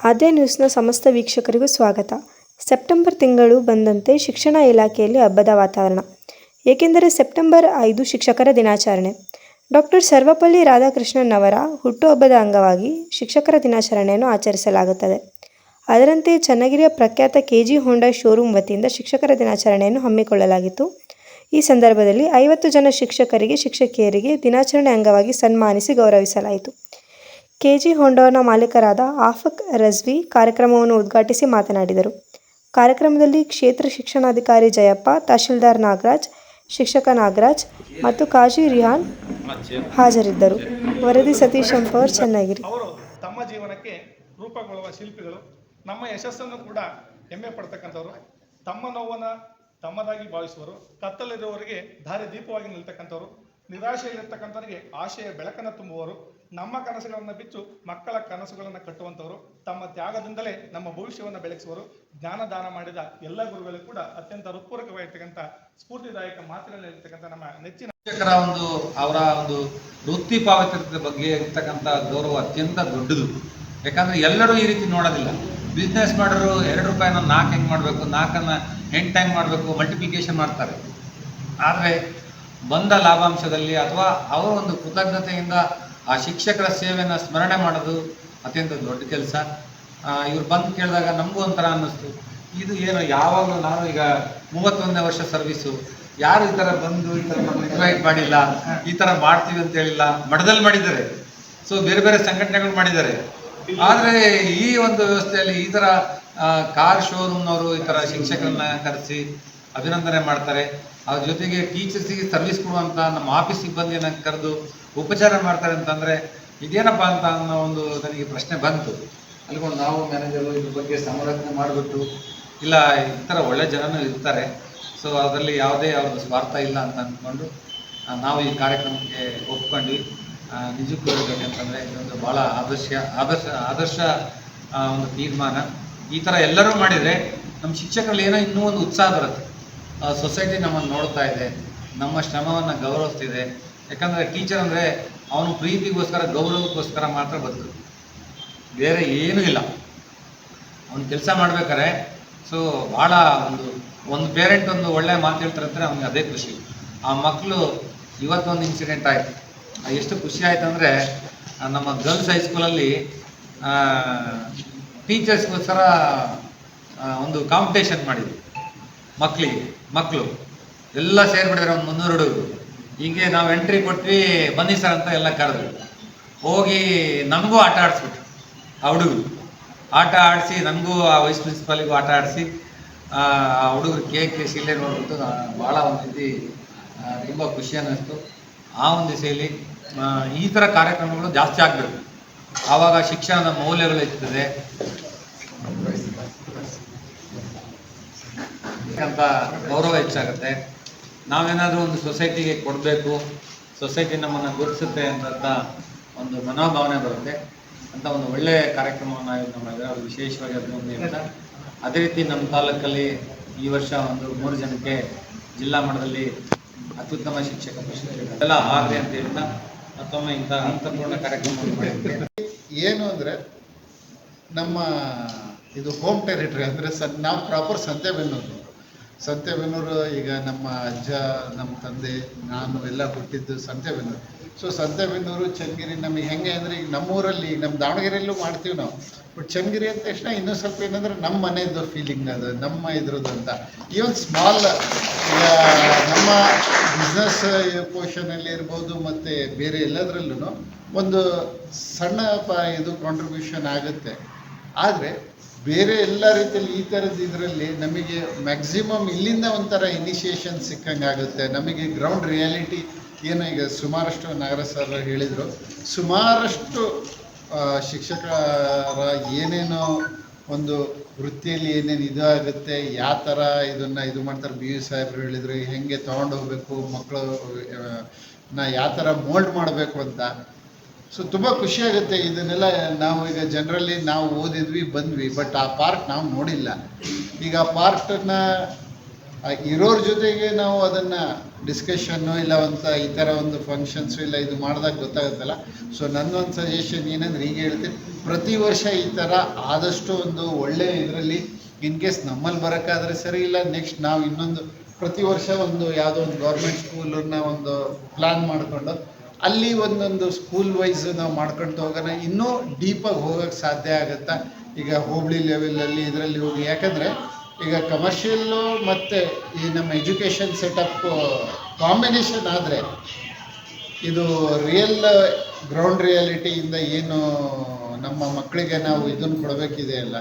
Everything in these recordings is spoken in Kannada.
ಆದ್ಯ ನ್ಯೂಸ್ನ ಸಮಸ್ತ ವೀಕ್ಷಕರಿಗೂ ಸ್ವಾಗತ. ಸೆಪ್ಟೆಂಬರ್ ತಿಂಗಳು ಬಂದಂತೆ ಶಿಕ್ಷಣ ಇಲಾಖೆಯಲ್ಲಿ ಹಬ್ಬದ ವಾತಾವರಣ. ಏಕೆಂದರೆ ಸೆಪ್ಟೆಂಬರ್ ಐದು ಶಿಕ್ಷಕರ ದಿನಾಚರಣೆ. ಡಾಕ್ಟರ್ ಸರ್ವಪಲ್ಲಿ ರಾಧಾಕೃಷ್ಣನ್ ಅವರ ಹುಟ್ಟುಹಬ್ಬದ ಅಂಗವಾಗಿ ಶಿಕ್ಷಕರ ದಿನಾಚರಣೆಯನ್ನು ಆಚರಿಸಲಾಗುತ್ತದೆ. ಅದರಂತೆ ಚನ್ನಗಿರಿಯ ಪ್ರಖ್ಯಾತ ಕೆ ಜಿ ಹೋಂಡಾ ಶೋರೂಮ್ ವತಿಯಿಂದ ಶಿಕ್ಷಕರ ದಿನಾಚರಣೆಯನ್ನು ಹಮ್ಮಿಕೊಳ್ಳಲಾಗಿತ್ತು. ಈ ಸಂದರ್ಭದಲ್ಲಿ ಐವತ್ತು ಜನ ಶಿಕ್ಷಕರಿಗೆ, ಶಿಕ್ಷಕಿಯರಿಗೆ ದಿನಾಚರಣೆ ಅಂಗವಾಗಿ ಸನ್ಮಾನಿಸಿ ಗೌರವಿಸಲಾಯಿತು. ಕೆಜಿ ಹೊಂಡೋನ ಮಾಲೀಕರಾದ ಆಫಕ್ ರಜ್ವಿ ಕಾರ್ಯಕ್ರಮವನ್ನು ಉದ್ಘಾಟಿಸಿ ಮಾತನಾಡಿದರು. ಕಾರ್ಯಕ್ರಮದಲ್ಲಿ ಕ್ಷೇತ್ರ ಶಿಕ್ಷಣಾಧಿಕಾರಿ ಜಯಪ್ಪ, ತಹಶೀಲ್ದಾರ್ ನಾಗರಾಜ್, ಶಿಕ್ಷಕ ನಾಗರಾಜ್ ಮತ್ತು ಕಾಜಿ ರಿಹಾನ್ ಹಾಜರಿದ್ದರು. ವರದಿ ಸತೀಶ್ ಎಂಪವರ್, ಚೆನ್ನಾಗಿರಿ. ತಮ್ಮ ಜೀವನಕ್ಕೆ ರೂಪಗೊಳ್ಳುವ ಶಿಲ್ಪಿಗಳು. ನಮ್ಮ ಯಶಸ್ಸನ್ನು ಕೂಡ ಹೆಮ್ಮೆ ಪಡ್ತಕ್ಕಂಥವ್ರು. ತಮ್ಮ ನೋವನ್ನು ತಮ್ಮದಾಗಿ ಭಾವಿಸುವರು. ಕತ್ತಲಿರುವವರಿಗೆ ದಾರಿ ದೀಪವಾಗಿ ನಿಲ್ತಕ್ಕಂಥವ್ರು. ನಿರಾಶೆಯಲ್ಲಿರ್ತಕ್ಕಂಥವರಿಗೆ ಆಶೆಯ ಬೆಳಕನ್ನು ತುಂಬುವವರು. ನಮ್ಮ ಕನಸುಗಳನ್ನು ಬಿಚ್ಚು ಮಕ್ಕಳ ಕನಸುಗಳನ್ನು ಕಟ್ಟುವಂಥವರು ತಮ್ಮ ತ್ಯಾಗದಿಂದಲೇ ನಮ್ಮ ಭವಿಷ್ಯವನ್ನು ಬೆಳೆಸುವರು ಜ್ಞಾನದಾನ ಮಾಡಿದ ಎಲ್ಲ ಗುರುಗಳು ಕೂಡ ಅತ್ಯಂತ ಹೃತ್ಪೂರ್ವಕವಾಗಿರ್ತಕ್ಕಂಥ, ಸ್ಫೂರ್ತಿದಾಯಕ ಮಾತಿನಲ್ಲಿರ್ತಕ್ಕಂಥ ನಮ್ಮ ನೆಚ್ಚಿನ ಶಿಕ್ಷಕರ ಒಂದು, ಅವರ ಒಂದು ವೃತ್ತಿ ಪಾವತಿರದ ಬಗ್ಗೆ ಇರ್ತಕ್ಕಂಥ ಗೌರವ ಅತ್ಯಂತ ದೊಡ್ಡದು. ಯಾಕಂದ್ರೆ ಎಲ್ಲರೂ ಈ ರೀತಿ ನೋಡೋದಿಲ್ಲ. ಬಿಸ್ನೆಸ್ ಮಾಡೋರು ಎರಡು ರೂಪಾಯಿನ ನಾಲ್ಕು ಹೆಂಗೆ ಮಾಡಬೇಕು, ನಾಲ್ಕನ್ನ ಎಂಟು ಟೈಮ್ ಮಾಡಬೇಕು ಮಲ್ಟಿಪ್ಲಿಕೇಶನ್ ಮಾಡ್ತಾರೆ. ಆದರೆ ಬಂದ ಲಾಭಾಂಶದಲ್ಲಿ ಅಥವಾ ಅವರ ಒಂದು ಕೃತಜ್ಞತೆಯಿಂದ ಆ ಶಿಕ್ಷಕರ ಸೇವೆಯನ್ನು ಸ್ಮರಣೆ ಮಾಡೋದು ಅತ್ಯಂತ ದೊಡ್ಡ ಕೆಲಸ. ಇವ್ರು ಬಂದು ಕೇಳಿದಾಗ ನಮಗೂ ಒಂಥರ ಅನ್ನಿಸ್ತು. ಇದು ಏನು, ಯಾವಾಗಲೂ ನಾನು ಈಗ ಮೂವತ್ತೊಂದನೇ ವರ್ಷ ಸರ್ವಿಸು ಯಾರು ಈ ಥರ ಬಂದು ಈ ಥರ ಇನ್ವೈಟ್ ಮಾಡಿಲ್ಲ? ಈ ಥರ ಮಾಡ್ತೀವಿ ಅಂತ ಹೇಳಿಲ್ಲ. ಮಠದಲ್ಲಿ ಮಾಡಿದ್ದಾರೆ. ಸೊ ಬೇರೆ ಬೇರೆ ಸಂಘಟನೆಗಳು ಮಾಡಿದ್ದಾರೆ. ಆದರೆ ಈ ಒಂದು ವ್ಯವಸ್ಥೆಯಲ್ಲಿ ಈ ಥರ ಕಾರ್ ಶೋರೂಮ್ನವರು ಈ ಥರ ಶಿಕ್ಷಕರನ್ನ ಕರೆಸಿ ಅಭಿನಂದನೆ ಮಾಡ್ತಾರೆ. ಅದ್ರ ಜೊತೆಗೆ ಟೀಚರ್ಸಿಗೆ ಸರ್ವಿಸ್ ಕೊಡುವಂಥ ನಮ್ಮ ಆಫೀಸ್ ಸಿಬ್ಬಂದಿಯನ್ನು ಕರೆದು ಉಪಚಾರ ಮಾಡ್ತಾರೆ ಅಂತಂದರೆ ಇದೇನಪ್ಪ ಅಂತ ಅನ್ನೋ ಒಂದು ನನಗೆ ಪ್ರಶ್ನೆ ಬಂತು. ಅಲ್ಕೊಂಡು ನಾವು ಮ್ಯಾನೇಜರು ಇದ್ರ ಬಗ್ಗೆ ಸಮಾಲೋಚನೆ ಮಾಡಿಬಿಟ್ಟು, ಇಲ್ಲ ಈ ಥರ ಒಳ್ಳೆ ಜನನೂ ಇರ್ತಾರೆ. ಸೊ ಅದರಲ್ಲಿ ಯಾವುದೇ ಅವ್ರದ್ದು ಸ್ವಾರ್ಥ ಇಲ್ಲ ಅಂತ ಅಂದ್ಕೊಂಡು ನಾವು ಈ ಕಾರ್ಯಕ್ರಮಕ್ಕೆ ಒಪ್ಕೊಂಡ್ವಿ. ನಿಜಕ್ಕೂ ನಿಜಕ್ಕೂ ಹೇಳ್ಬೇಕಂತಂದರೆ ಇದೊಂದು ಭಾಳ ಆದರ್ಶ ಆದರ್ಶ ಆದರ್ಶ ಒಂದು ತೀರ್ಮಾನ. ಈ ಥರ ಎಲ್ಲರೂ ಮಾಡಿದರೆ ನಮ್ಮ ಶಿಕ್ಷಕರಲ್ಲಿ ಏನೋ ಇನ್ನೂ ಒಂದು ಉತ್ಸಾಹ ಬರುತ್ತೆ. ಸೊಸೈಟಿ ನಮ್ಮನ್ನು ನೋಡ್ತಾ ಇದೆ. ನಮ್ಮ ಶ್ರಮವನ್ನು ಗೌರವಿಸ್ತಿದೆ. ಯಾಕಂದರೆ ಟೀಚರ್ ಅಂದರೆ ಅವನು ಪ್ರೀತಿಗೋಸ್ಕರ, ಗೌರವಕ್ಕೋಸ್ಕರ ಮಾತ್ರ ಬದುಕು ಬೇರೆ ಏನೂ ಇಲ್ಲ. ಅವನ್ ಕೆಲಸ ಮಾಡ್ಬೇಕಾರೆ ಸೊ ಭಾಳ ಒಂದು ಒಂದು ಪೇರೆಂಟ್ ಒಂದು ಒಳ್ಳೆ ಮಾತು ಹೇಳ್ತಾರಂದ್ರೆ ಅವ್ನಿಗೆ ಅದೇ ಖುಷಿ. ಆ ಮಕ್ಕಳು ಇವತ್ತೊಂದು ಇನ್ಸಿಡೆಂಟ್ ಆಯಿತು. ಎಷ್ಟು ಖುಷಿ ಆಯ್ತು ಅಂದರೆ ನಮ್ಮ ಗರ್ಲ್ಸ್ ಹೈಸ್ಕೂಲಲ್ಲಿ ಟೀಚರ್ಸ್ಗೋಸ್ಕರ ಒಂದು ಕಾಂಪಿಟೇಷನ್ ಮಾಡಿದ್ವಿ ಮಕ್ಕಳಿಗೆ ಮಕ್ಕಳು ಎಲ್ಲ ಸೇರಿಬಿಡಿದ್ರೆ ಒಂದು ಮುನ್ನೂರು ಹುಡುಗರು. ಹೀಗೆ ನಾವು ಎಂಟ್ರಿ ಕೊಟ್ವಿ ಬನ್ನಿ ಸರ್ ಅಂತ ಎಲ್ಲ ಕರೆದ್ರು ಹೋಗಿ ನಮಗೂ ಆಟ ಆಡಿಸ್ಬಿಟ್ರು, ಆ ಹುಡುಗರು. ಆಟ ಆಡಿಸಿ ನನಗೂ ಆ ವೈಸ್ ಪ್ರಿನ್ಸಿಪಾಲಿಗೂ ಆಟ ಆಡಿಸಿ, ಆ ಹುಡುಗರು ಕೇಕ್ ಶಿಲೆ ನೋಡ್ಬಿಟ್ಟು ಭಾಳ ಒಂದು ರೀತಿ ತುಂಬ ಖುಷಿ ಅನ್ನಿಸ್ತು. ಆ ಒಂದು ದಿಸೆಯಲ್ಲಿ ಈ ಥರ ಕಾರ್ಯಕ್ರಮಗಳು ಜಾಸ್ತಿ ಆಗಬೇಕು. ಆವಾಗ ಶಿಕ್ಷಣದ ಮೌಲ್ಯಗಳು ಇರ್ತದೆ ಅಂತ ಗೌರವ ಹೆಚ್ಚಾಗುತ್ತೆ. ನಾವೇನಾದರೂ ಒಂದು ಸೊಸೈಟಿಗೆ ಕೊಡಬೇಕು, ಸೊಸೈಟಿ ನಮ್ಮನ್ನು ಗುರುತಿಸುತ್ತೆ ಅಂತ ಒಂದು ಮನೋಭಾವನೆ ಬರುತ್ತೆ. ಅಂತ ಒಂದು ಒಳ್ಳೆಯ ಕಾರ್ಯಕ್ರಮವನ್ನು ಆಯೋಜನೆ ಮಾಡಿದ್ರೆ ಅದು ವಿಶೇಷವಾಗಿ ಅಭಿನಂದನೆ ಅಂತ ಅದೇ ರೀತಿ ನಮ್ಮ ತಾಲೂಕಲ್ಲಿ ಈ ವರ್ಷ ಒಂದು ಮೂರು ಜನಕ್ಕೆ ಜಿಲ್ಲಾ ಮಟ್ಟದಲ್ಲಿ ಅತ್ಯುತ್ತಮ ಶಿಕ್ಷಕ ಪ್ರಶಸ್ತಿ ಎಲ್ಲ ಆಗಲಿ ಅಂತ ಹೇಳ್ತಾ ಮತ್ತೊಮ್ಮೆ ಇಂಥ ಅರ್ಥಪೂರ್ಣ ಕಾರ್ಯಕ್ರಮ ಏನು ಅಂದರೆ ನಮ್ಮ ಇದು ಹೋಮ್ ಟೆರಿಟರಿ ಅಂದರೆ ಸ ನಾವು ಪ್ರಾಪರ್ ಸಂತೆಬೆನ್ನೂರು. ಸಂತೆಬೆನ್ನೂರು, ಈಗ ನಮ್ಮ ಅಜ್ಜ, ನಮ್ಮ ತಂದೆ, ನಾನು ಎಲ್ಲ ಹುಟ್ಟಿದ್ದು ಸಂತೆಬೆನ್ನೂರು. ಸೊ ಸಂತೆಬೆನ್ನೂರು, ಚನ್ನಗಿರಿ, ನಮಗೆ ಹೆಂಗೆ ಅಂದರೆ ಈಗ ನಮ್ಮೂರಲ್ಲಿ ನಮ್ಮ ದಾವಣಗೆರೆಯಲ್ಲೂ ಮಾಡ್ತೀವಿ ನಾವು. ಬಟ್ ಚನ್ನಗಿರಿ ಅಂದ ತಕ್ಷಣ ಇನ್ನೂ ಸ್ವಲ್ಪ ಏನಂದ್ರೆ ನಮ್ಮ ಮನೆಯದು ಫೀಲಿಂಗ್ ಅದು, ನಮ್ಮ ಇದ್ರದ್ದು ಅಂತ. ಈವನ್ ಸ್ಮಾಲ್ ನಮ್ಮ ಬಿಸ್ನೆಸ್ ಪೋರ್ಷನಲ್ಲಿ ಇರ್ಬೋದು, ಮತ್ತು ಬೇರೆ ಎಲ್ಲದರಲ್ಲೂ ಒಂದು ಸಣ್ಣ ಪ ಇದು ಕಾಂಟ್ರಿಬ್ಯೂಷನ್ ಆಗುತ್ತೆ. ಆದರೆ ಬೇರೆ ಎಲ್ಲ ರೀತಿಯಲ್ಲಿ ಈ ಥರದ ಇದರಲ್ಲಿ ನಮಗೆ ಮ್ಯಾಕ್ಸಿಮಮ್ ಇಲ್ಲಿಂದ ಒಂಥರ ಇನಿಷಿಯೇಷನ್ ಸಿಕ್ಕಂಗೆ ಆಗುತ್ತೆ ನಮಗೆ ಗ್ರೌಂಡ್ ರಿಯಾಲಿಟಿ ಏನು ಈಗ ಸುಮಾರಷ್ಟು ನಗರ ಸರ್ ಹೇಳಿದರು. ಸುಮಾರಷ್ಟು ಶಿಕ್ಷಕರ ಏನೇನೋ ಒಂದು ವೃತ್ತಿಯಲ್ಲಿ ಏನೇನು ಇದು ಆಗುತ್ತೆ ಯಾವ ಥರ ಇದನ್ನು ಇದು ಮಾಡ್ತಾರೆ. ಬಿ ಯು ಸಾಹೇಬ್ರು ಹೇಳಿದರು ಹೆಂಗೆ ತೊಗೊಂಡು ಹೋಗಬೇಕು ಮಕ್ಕಳು ನಾ ಯಾವ ಥರ ಮೋಲ್ಡ್ ಮಾಡಬೇಕು ಅಂತ. ಸೊ ತುಂಬ ಖುಷಿಯಾಗುತ್ತೆ ಇದನ್ನೆಲ್ಲ ನಾವು ಈಗ ಜನರಲ್ಲಿ ನಾವು ಓದಿದ್ವಿ, ಬಂದ್ವಿ. ಬಟ್ ಆ ಪಾರ್ಕ್ ನಾವು ನೋಡಿಲ್ಲ. ಈಗ ಆ ಪಾರ್ಕನ್ನ ಇರೋರ ಜೊತೆಗೆ ನಾವು ಅದನ್ನು ಡಿಸ್ಕಷನ್ನು ಇಲ್ಲ ಒಂದು ಈ ಥರ ಒಂದು ಫಂಕ್ಷನ್ಸು ಇಲ್ಲ ಇದು ಮಾಡಿದಾಗ ಗೊತ್ತಾಗುತ್ತಲ್ಲ. ಸೊ ನನ್ನೊಂದು ಸಜೆಷನ್ ಏನಂದ್ರೆ ಹೀಗೆ ಹೇಳ್ತೀನಿ ಪ್ರತಿ ವರ್ಷ ಈ ಥರ ಆದಷ್ಟು ಒಂದು ಒಳ್ಳೆ ಇದರಲ್ಲಿ ಇನ್ ಕೇಸ್ ನಮ್ಮಲ್ಲಿ ಬರೋಕ್ಕಾದ್ರೆ ಸರಿ ಇಲ್ಲ ನೆಕ್ಸ್ಟ್ ನಾವು ಇನ್ನೊಂದು ಪ್ರತಿ ವರ್ಷ ಒಂದು ಯಾವುದೋ ಒಂದು ಗೌರ್ಮೆಂಟ್ ಸ್ಕೂಲನ್ನ ಒಂದು ಪ್ಲ್ಯಾನ್ ಮಾಡಿಕೊಂಡು ಅಲ್ಲಿ ಒಂದೊಂದು ಸ್ಕೂಲ್ ವೈಸ್ ನಾವು ಮಾಡ್ಕೊಳ್ತಾ ಹೋಗೋಣ. ಇನ್ನೂ ಡೀಪಾಗಿ ಹೋಗೋಕ್ಕೆ ಸಾಧ್ಯ ಆಗುತ್ತಾ? ಈಗ ಹೋಬಳಿ ಲೆವೆಲಲ್ಲಿ ಇದರಲ್ಲಿ ಹೋಗಿ. ಯಾಕಂದರೆ ಈಗ ಕಮರ್ಷಿಯಲ್ಲು ಮತ್ತು ಈ ನಮ್ಮ ಎಜುಕೇಷನ್ ಸೆಟಪ್ ಕಾಂಬಿನೇಷನ್ ಆದರೆ ಇದು ರಿಯಲ್ ಗ್ರೌಂಡ್ ರಿಯಾಲಿಟಿಯಿಂದ ಏನು ನಮ್ಮ ಮಕ್ಕಳಿಗೆ ನಾವು ಇದನ್ನು ಕೊಡಬೇಕಿದೆ ಅಲ್ಲ.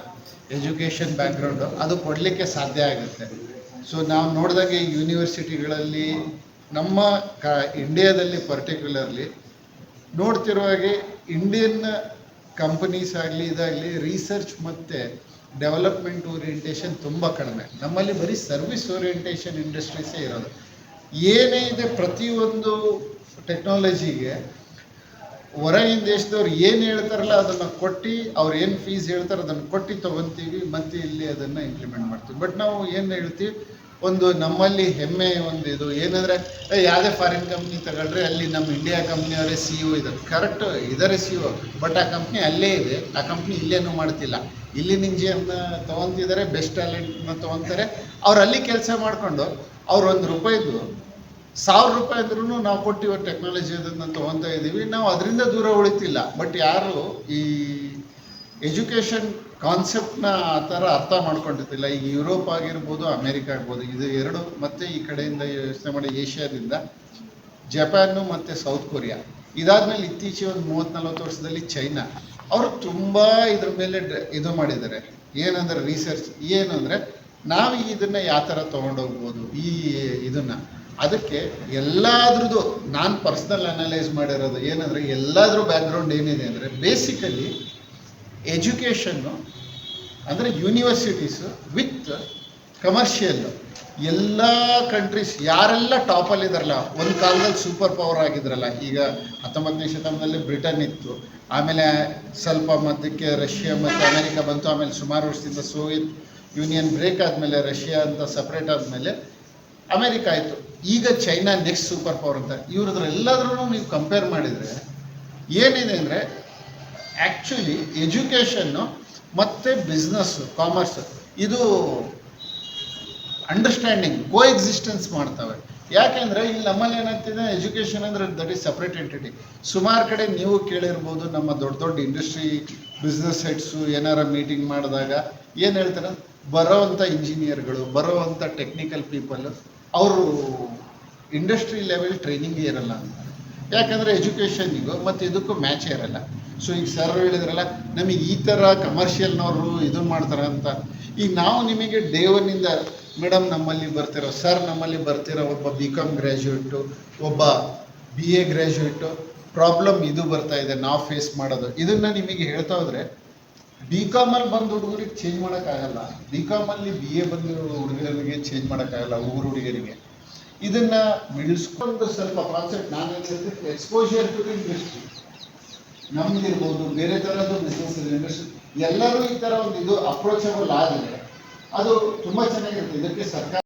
ಎಜುಕೇಷನ್ ಬ್ಯಾಕ್ಗ್ರೌಂಡು ಅದು ಕೊಡಲಿಕ್ಕೆ ಸಾಧ್ಯ ಆಗುತ್ತೆ. ಸೊ ನಾವು ನೋಡಿದಾಗ ಯೂನಿವರ್ಸಿಟಿಗಳಲ್ಲಿ ನಮ್ಮ ಕ ಇಂಡಿಯಾದಲ್ಲಿ ಪರ್ಟಿಕ್ಯುಲರ್ಲಿ ನೋಡ್ತಿರುವಾಗೆ ಇಂಡಿಯನ್ ಕಂಪನೀಸ್ ಆಗಲಿ, ಇದಾಗಲಿ ರಿಸರ್ಚ್ ಮತ್ತು ಡೆವಲಪ್ಮೆಂಟ್ ಓರಿಯೆಂಟೇಷನ್ ತುಂಬ ಕಡಿಮೆ. ನಮ್ಮಲ್ಲಿ ಬರೀ ಸರ್ವಿಸ್ ಓರಿಯೆಂಟೇಷನ್ ಇಂಡಸ್ಟ್ರೀಸೇ ಇರೋದು. ಏನೇ ಇದೆ ಪ್ರತಿಯೊಂದು ಟೆಕ್ನಾಲಜಿಗೆ ಹೊರಗಿನ ದೇಶದವ್ರು ಏನು ಹೇಳ್ತಾರಲ್ಲ ಅದನ್ನು ಕೊಟ್ಟು, ಅವ್ರು ಏನು ಫೀಸ್ ಹೇಳ್ತಾರೆ ಅದನ್ನು ಕೊಟ್ಟು ತೊಗೊತೀವಿ, ಮತ್ತು ಇಲ್ಲಿ ಅದನ್ನು ಇಂಪ್ಲಿಮೆಂಟ್ ಮಾಡ್ತೀವಿ. ಬಟ್ ನಾವು ಏನು ಹೇಳ್ತೀವಿ ಒಂದು ನಮ್ಮಲ್ಲಿ ಹೆಮ್ಮೆ ಒಂದು ಇದು. ಏನಂದರೆ ಯಾವುದೇ ಫಾರಿನ್ ಕಂಪ್ನಿ ತಗೊಳ್ರಿ, ಅಲ್ಲಿ ನಮ್ಮ ಇಂಡಿಯಾ ಕಂಪ್ನಿಯವರೇ ಸಿ ಇ ಇದ್ದಾರೆ. ಕರೆಕ್ಟ್ ಇದ್ದಾರೆ ಸಿ ಯು ಬಟ್ ಆ ಕಂಪ್ನಿ ಅಲ್ಲೇ ಇದೆ. ಆ ಕಂಪ್ನಿ ಇಲ್ಲೇನೂ ಮಾಡ್ತಿಲ್ಲ. ಇಲ್ಲಿ ನಿಂಜಿಯನ್ನ ತೊಗೊತಿದ್ದಾರೆ ಬೆಸ್ಟ್ ಟ್ಯಾಲೆಂಟ್ನ ತೊಗೊತಾರೆ. ಅವ್ರು ಅಲ್ಲಿ ಕೆಲಸ ಮಾಡಿಕೊಂಡು, ಅವ್ರು ಒಂದು ರೂಪಾಯಿದು ಸಾವಿರ ರೂಪಾಯಿ ಅಂದ್ರೂ ನಾವು ಕೊಟ್ಟಿವ ಟೆಕ್ನಾಲಜಿ ಅದನ್ನು ತೊಗೊತಾ ಇದ್ದೀವಿ ನಾವು ಅದರಿಂದ ದೂರ ಉಳಿತಿಲ್ಲ. ಬಟ್ ಯಾರು ಈ ಎಜುಕೇಷನ್ ಕಾನ್ಸೆಪ್ಟ್ನ ಆ ಥರ ಅರ್ಥ ಮಾಡ್ಕೊಂಡಿರ್ತಿಲ್ಲ. ಈಗ ಯುರೋಪ್ ಆಗಿರ್ಬೋದು ಅಮೇರಿಕ ಆಗ್ಬೋದು ಇದು ಎರಡು ಮತ್ತು ಈ ಕಡೆಯಿಂದ ಯೋಚನೆ ಮಾಡಿ ಏಷ್ಯಾದಿಂದ ಜಪಾನು ಮತ್ತು ಸೌತ್ ಕೊರಿಯಾ ಇದಾದ್ಮೇಲೆ ಇತ್ತೀಚೆಗೆ ಒಂದು ಮೂವತ್ತು ನಲ್ವತ್ತು ವರ್ಷದಲ್ಲಿ ಚೈನಾ ಅವರು ತುಂಬ ಇದ್ರ ಮೇಲೆ ಇದು ಮಾಡಿದ್ದಾರೆ. ಏನಂದ್ರೆ ರಿಸರ್ಚ್ ಏನು ಅಂದರೆ ನಾವು ಇದನ್ನು ಯಾವ ಥರ ತೊಗೊಂಡೋಗ್ಬೋದು ಈ ಇದನ್ನು. ಅದಕ್ಕೆ ಎಲ್ಲಾದ್ರದ್ದು, ನಾನು ಪರ್ಸ್ನಲ್ ಅನಲೈಸ್ ಮಾಡಿರೋದು ಏನಂದರೆ ಎಲ್ಲಾದ್ರೂ ಬ್ಯಾಕ್ಗ್ರೌಂಡ್ ಏನಿದೆ ಅಂದರೆ ಬೇಸಿಕಲಿ ಎಜುಕೇಷನ್ನು ಅಂದರೆ ಯೂನಿವರ್ಸಿಟೀಸು ವಿತ್ ಕಮರ್ಷಿಯಲ್. ಎಲ್ಲ ಕಂಟ್ರೀಸ್ ಯಾರೆಲ್ಲ ಟಾಪಲ್ಲಿ ಇದ್ದಾರಲ್ಲ ಒಂದು ಕಾಲದಲ್ಲಿ ಸೂಪರ್ ಪವರ್ ಆಗಿದ್ರಲ್ಲ, ಈಗ ಹತ್ತೊಂಬತ್ತನೇ ಶತಮಾನದಲ್ಲಿ ಬ್ರಿಟನ್ ಇತ್ತು, ಆಮೇಲೆ ಸ್ವಲ್ಪ ಮಧ್ಯಕ್ಕೆ ರಷ್ಯಾ ಮತ್ತು ಅಮೆರಿಕ ಬಂತು, ಆಮೇಲೆ ಸುಮಾರು ವರ್ಷದಿಂದ ಸೋವಿಯತ್ ಯೂನಿಯನ್ ಬ್ರೇಕ್ ಆದಮೇಲೆ ರಷ್ಯಾ ಅಂತ ಸಪ್ರೇಟ್ ಆದಮೇಲೆ ಅಮೆರಿಕ ಆಯಿತು. ಈಗ ಚೈನಾ ನೆಕ್ಸ್ಟ್ ಸೂಪರ್ ಪವರ್ ಅಂತ. ಇವ್ರದ್ರೆಲ್ಲದ್ರೂ ನೀವು ಕಂಪೇರ್ ಮಾಡಿದರೆ ಏನಿದೆ ಅಂದರೆ ಆ್ಯಕ್ಚುಲಿ ಎಜುಕೇಷನ್ನು ಮತ್ತು ಬಿಸ್ನೆಸ್ ಕಾಮರ್ಸ್ ಇದು ಅಂಡರ್ಸ್ಟ್ಯಾಂಡಿಂಗ್ ಕೋ ಎಕ್ಸಿಸ್ಟೆನ್ಸ್ ಮಾಡ್ತವೆ. ಯಾಕೆಂದರೆ ಇಲ್ಲಿ ನಮ್ಮಲ್ಲಿ ಏನಾಗ್ತಿದೆ? ಎಜುಕೇಷನ್ ಅಂದರೆ ದಟ್ ಈಸ್ ಸಪ್ರೇಟ್ ಎಂಟಿಟಿ ಸುಮಾರು ಕಡೆ ನೀವು ಕೇಳಿರ್ಬೋದು ನಮ್ಮ ದೊಡ್ಡ ದೊಡ್ಡ ಇಂಡಸ್ಟ್ರಿ ಬಿಸ್ನೆಸ್ ಹೆಡ್ಸು ಏನಾರ ಮೀಟಿಂಗ್ ಮಾಡಿದಾಗ ಏನು ಹೇಳ್ತಾರೆ? ಬರೋವಂಥ ಇಂಜಿನಿಯರ್ಗಳು ಬರೋವಂಥ ಟೆಕ್ನಿಕಲ್ ಪೀಪಲ್ ಅವರು ಇಂಡಸ್ಟ್ರಿ ಲೆವೆಲ್ ಟ್ರೈನಿಂಗ್ ಇರಲ್ಲ ಅಂತ. ಯಾಕಂದರೆ ಎಜುಕೇಷನಿಗೂ ಮತ್ತು ಇದಕ್ಕೂ ಮ್ಯಾಚೇ ಇರಲ್ಲ. ಸೊ ಈಗ ಸರ್ ಹೇಳಿದ್ರಲ್ಲ, ನಮಗೆ ಈ ಥರ ಕಮರ್ಷಿಯಲ್ನವರು ಇದು ಮಾಡ್ತಾರೆ ಅಂತ. ಈಗ ನಾವು ನಿಮಗೆ ಡೇವನಿಂದ ಮೇಡಮ್ ನಮ್ಮಲ್ಲಿ ಬರ್ತಿರೋ ಸರ್ ನಮ್ಮಲ್ಲಿ ಬರ್ತಿರೋ ಒಬ್ಬ ಬಿ ಕಾಮ್ ಗ್ರ್ಯಾಜುಯೇಟು ಒಬ್ಬ ಬಿ ಎ ಗ್ರ್ಯಾಜುಯೇಟು ಪ್ರಾಬ್ಲಮ್ ಇದು ಬರ್ತಾ ಇದೆ, ನಾವು ಫೇಸ್ ಮಾಡೋದು. ಇದನ್ನು ನಿಮಗೆ ಹೇಳ್ತಾ ಹೋದರೆ ಬಿ ಕಾಮಲ್ಲಿ ಬಂದ ಹುಡುಗರಿಗೆ ಚೇಂಜ್ ಮಾಡೋಕ್ಕಾಗಲ್ಲ ಬಿ ಕಾಮಲ್ಲಿ ಬಿ ಎ ಬಂದಿರೋ ಹುಡುಗರಿಗೆ ಚೇಂಜ್ ಮಾಡೋಕ್ಕಾಗಲ್ಲ ಊರು ಹುಡುಗರಿಗೆ. ಇದನ್ನ ಮಿಡಿಸ್ಕೊಂಡು ಸ್ವಲ್ಪ ಕಾನ್ಸೆಪ್ಟ್ ನಾನು ಎಕ್ಸ್ಪೋಜರ್ ಟು ಇಂಡಸ್ಟ್ರಿ ನಮ್ದಿರ್ಬೋದು ಬೇರೆ ಥರದ್ದು ಬಿಸ್ನೆಸ್ ಎಲ್ಲರೂ ಈ ಥರ ಒಂದು ಇದು ಅಪ್ರೋಚಬಲ್ ಆದರೆ ಅದು ತುಂಬ ಚೆನ್ನಾಗಿರುತ್ತೆ. ಇದಕ್ಕೆ ಸರ್ಕಾರ